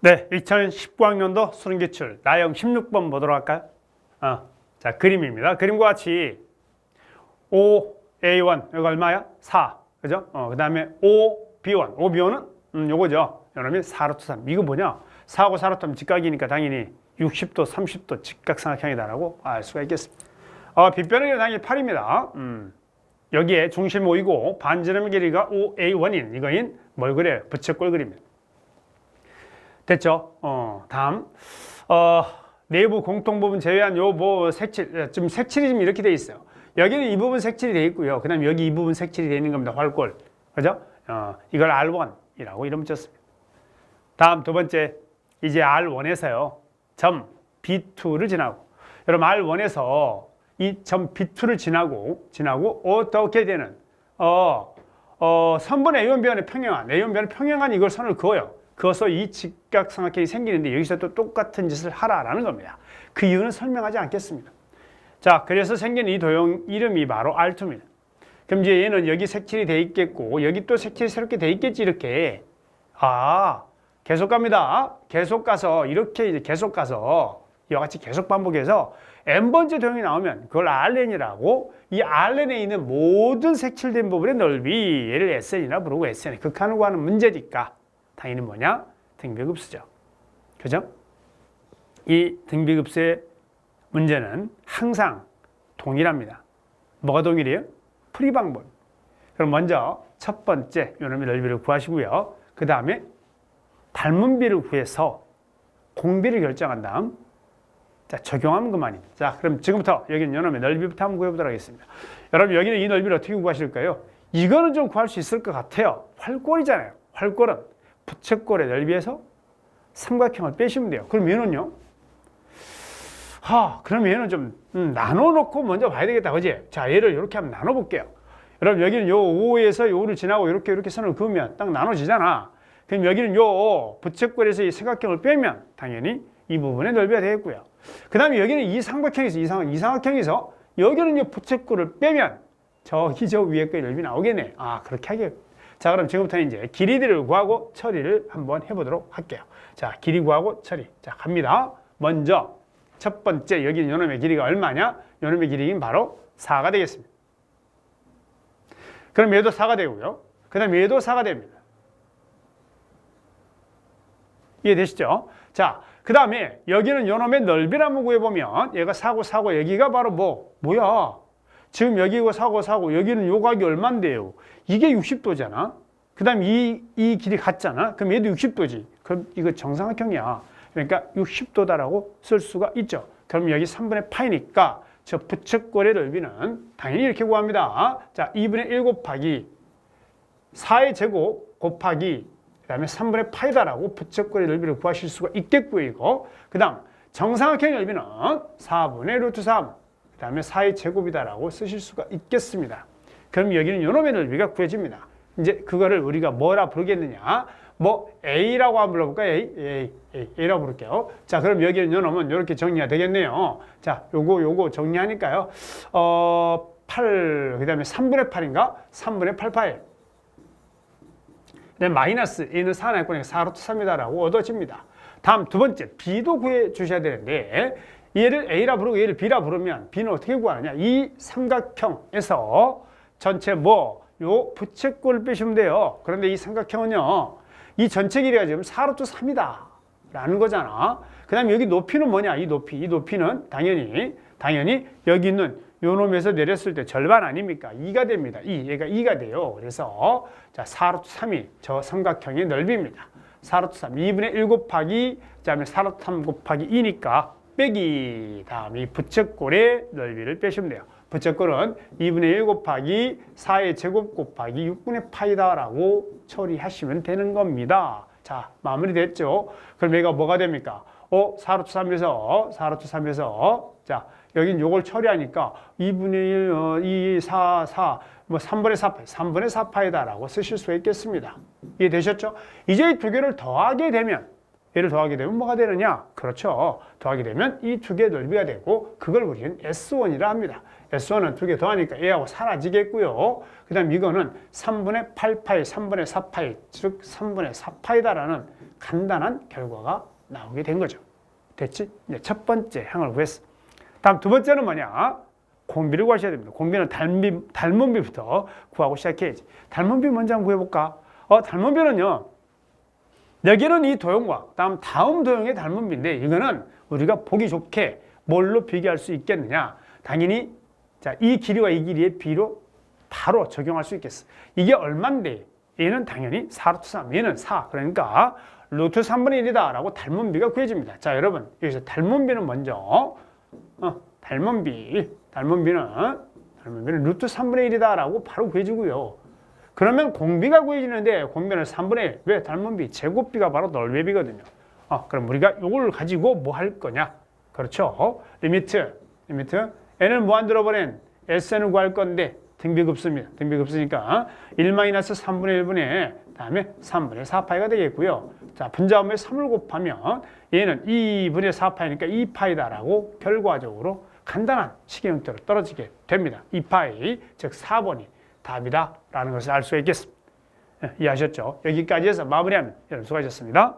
네, 2019학년도 수능기출 나형 16번 보도록 할까요? 어, 자, 그림입니다. 그림과 같이 OA1 이거 얼마야? 4. 그죠? 어, 그 다음에 OB1. OB1은 음, 요거죠. 요놈이 4루트 3. 이거 뭐냐? 4하고 4루트 하면 직각이니까 당연히 60도, 30도 직각삼각형이다라고 알 수가 있겠습니다. 어, 빗변은 당연히 8입니다. 음. 여기에 중심 5이고 반지름의 길이가 5A1인 이거인 뭘 그래요? 부채꼴 그립니다. 됐죠? 어, 다음. 어, 내부 공통 부분 제외한 요 뭐 색칠, 좀 색칠이 좀 이렇게 돼 있어요. 여기는 이 부분 색칠이 돼 있고요. 그 다음 여기 이 부분 색칠이 돼 있는 겁니다. 활골. 그죠? 어, 이걸 R1이라고 이름 쳤습니다. 다음 두 번째. 이제 R1에서요. 점 B2를 지나고. 여러분 R1에서 이 점 B2를 지나고, 지나고 어떻게 되는, 어, 어, 선분의 A원변의 평행한, A원변의 평행한 이걸 선을 그어요. 그어서 이 직각삼각형이 생기는데 여기서 또 똑같은 짓을 하라라는 겁니다. 그 이유는 설명하지 않겠습니다. 자, 그래서 생긴 이 도형 이름이 바로 R2입니다. 그럼 이제 얘는 여기 색칠이 돼 있겠고 여기 또 색칠이 새롭게 돼 있겠지 이렇게. 아, 계속 갑니다. 계속 가서 이렇게 이제 계속 가서 이와 같이 계속 반복해서 n번째 도형이 나오면 그걸 Rn이라고 이 Rn에 있는 모든 색칠된 부분의 넓이 얘를 Sn이라 부르고 Sn의 극한을 구하는 문제니까 당연히 뭐냐? 등비급수죠. 그죠? 이 등비급수의 문제는 항상 동일합니다. 뭐가 동일해요? 풀이 방법. 그럼 먼저 첫 번째 요놈의 넓이를 구하시고요. 그 다음에 닮은 비를 구해서 공비를 결정한 다음 자 적용하면 그만입니다. 자 그럼 지금부터 여기는 요놈의 넓이부터 한번 구해보도록 하겠습니다. 여러분 여기는 이 넓이를 어떻게 구하실까요? 이거는 좀 구할 수 있을 것 같아요. 활골이잖아요. 활골은 부채꼴의 넓이에서 삼각형을 빼시면 돼요. 그럼 얘는요? 하, 그럼 얘는 좀 음, 나눠놓고 먼저 봐야 되겠다, 그지? 자, 얘를 이렇게 한번 나눠볼게요. 여러분 여기는 요 5에서 요를 지나고 이렇게 이렇게 선을 그으면 딱 나눠지잖아. 그럼 여기는 요 부채꼴에서 이 삼각형을 빼면 당연히 이 부분의 넓이가 되겠고요. 그 다음에 여기는 이 삼각형에서 이, 삼각, 이 삼각형에서 여기는 요 부채꼴을 빼면 저기 저 위에 거의 넓이 나오겠네. 아, 그렇게 하겠 자, 그럼 지금부터는 이제 길이들을 구하고 처리를 한번 해보도록 할게요. 자, 길이 구하고 처리. 자, 갑니다. 먼저 첫 번째 여기는 요놈의 길이가 얼마냐? 요놈의 길이는 바로 4가 되겠습니다. 그럼 얘도 4가 되고요. 그 다음 얘도 4가 됩니다. 이해되시죠? 자, 그 다음에 여기는 요놈의 한번 구해보면 얘가 4고 4고 여기가 바로 뭐? 뭐야? 지금 여기고 4고 4고 여기는 요 각이 얼만데요? 이게 60도잖아. 그 다음 이, 이 길이 같잖아. 그럼 얘도 60도지. 그럼 이거 정삼각형이야. 그러니까 60도다라고 쓸 수가 있죠. 그럼 여기 3분의 파이니까 저 부채꼴의 넓이는 당연히 이렇게 구합니다. 자, 2분의 1 곱하기 4의 제곱 곱하기 그 다음에 3분의 파이다라고 부채꼴의 넓이를 구하실 수가 있겠고요. 이거. 그 다음 정삼각형의 넓이는 4분의 루트 3, 그 다음에 4의 제곱이다라고 쓰실 수가 있겠습니다. 그럼 여기는 요놈의 넓이가 구해집니다. 이제 그거를 우리가 뭐라 부르겠느냐? 뭐 A라고 한번 불러볼까요? A, A, A, A라고 부를게요. 자, 그럼 여기는 요놈은 이렇게 정리가 되겠네요. 자, 요거 요거 정리하니까요. 어, 8, 그 다음에 3분의 8인가? 3분의 8 파일. 네, 마이너스 A는 4 나있고 4루트 3이다라고 얻어집니다. 다음 두 번째 B도 구해 주셔야 되는데 얘를 A라 부르고 얘를 B라 부르면 B는 어떻게 구하느냐? 이 삼각형에서 전체 뭐 요 부채꼴을 빼시면 돼요. 그런데 이 삼각형은요. 이 전체 길이가 지금 4루트 3이다. 라는 거잖아. 그 다음에 여기 높이는 뭐냐? 이 높이. 이 높이는 당연히, 당연히 여기 있는 요 놈에서 내렸을 때 절반 아닙니까? 2가 됩니다. 2. 얘가 2가 돼요. 그래서 자, 4루트 3이 저 삼각형의 넓이입니다. 4루트 3. 2분의 1 곱하기, 그 다음에 4루트 3 곱하기 2니까 빼기. 다음 이 부채꼴의 넓이를 빼시면 돼요. 부채꼴은 2분의 1 곱하기 4의 제곱 곱하기 6분의 파이다라고 처리하시면 되는 겁니다. 자, 마무리됐죠? 그럼 얘가 뭐가 됩니까? 어, 4루트 3에서, 4루트 3에서, 자, 여긴 요걸 처리하니까 2분의 1, 어, 2, 4, 4, 뭐 3분의 4파이, 3분의 4파이다라고 쓰실 수 있겠습니다. 이해되셨죠? 이제 이 두 개를 더하게 되면, 얘를 더하게 되면 뭐가 되느냐? 그렇죠. 더하게 되면 이 두 개의 넓이가 되고, 그걸 우리는 S1이라 합니다. S1은 두 개 더하니까 A하고 사라지겠고요. 그 다음 이거는 3분의 8파이, 3분의 4파이, 즉 3분의 4파이다라는 간단한 결과가 나오게 된 거죠. 됐지? 이제 첫 번째 항을 구했어. 다음 두 번째는 뭐냐? 공비를 구하셔야 됩니다. 공비는 닮비, 닮은비부터 구하고 시작해야지. 닮은비 먼저 한번 구해볼까? 어, 닮은비는요. 여기는 이 도형과 다음 다음 도형의 닮은 비인데 이거는 우리가 보기 좋게 뭘로 비교할 수 있겠느냐? 당연히 자, 이 길이와 이 길이의 비로 바로 적용할 수 있겠어. 이게 얼만데? 얘는 당연히 4 루트 3, 얘는 4. 그러니까 루트 3분의 1이다라고 닮은비가 구해집니다. 자, 여러분 여기서 닮은비는 먼저 어, 닮은비, 닮은비는 닮은비는 루트 3분의 1이다라고 바로 구해주고요. 그러면 공비가 구해지는데 공비는 3분의 1. 왜? 닮은비, 제곱비가 바로 넓이비거든요. 어, 그럼 우리가 이걸 가지고 뭐 할 거냐? 그렇죠. 리미트, 리미트. n을 무한대로 보낸 sn을 구할 건데 등비급수입니다. 등비급수니까 1-3분의 1분의 다음에 3분의 4파이가 되겠고요. 자, 분자음에 3을 곱하면 얘는 2분의 4파이니까 2파이다라고 결과적으로 간단한 식의 형태로 떨어지게 됩니다. 2파이, 즉 4번이 답이다라는 것을 알 수가 있겠습니다. 예, 이해하셨죠? 여기까지 해서 마무리하면 여러분 수고하셨습니다.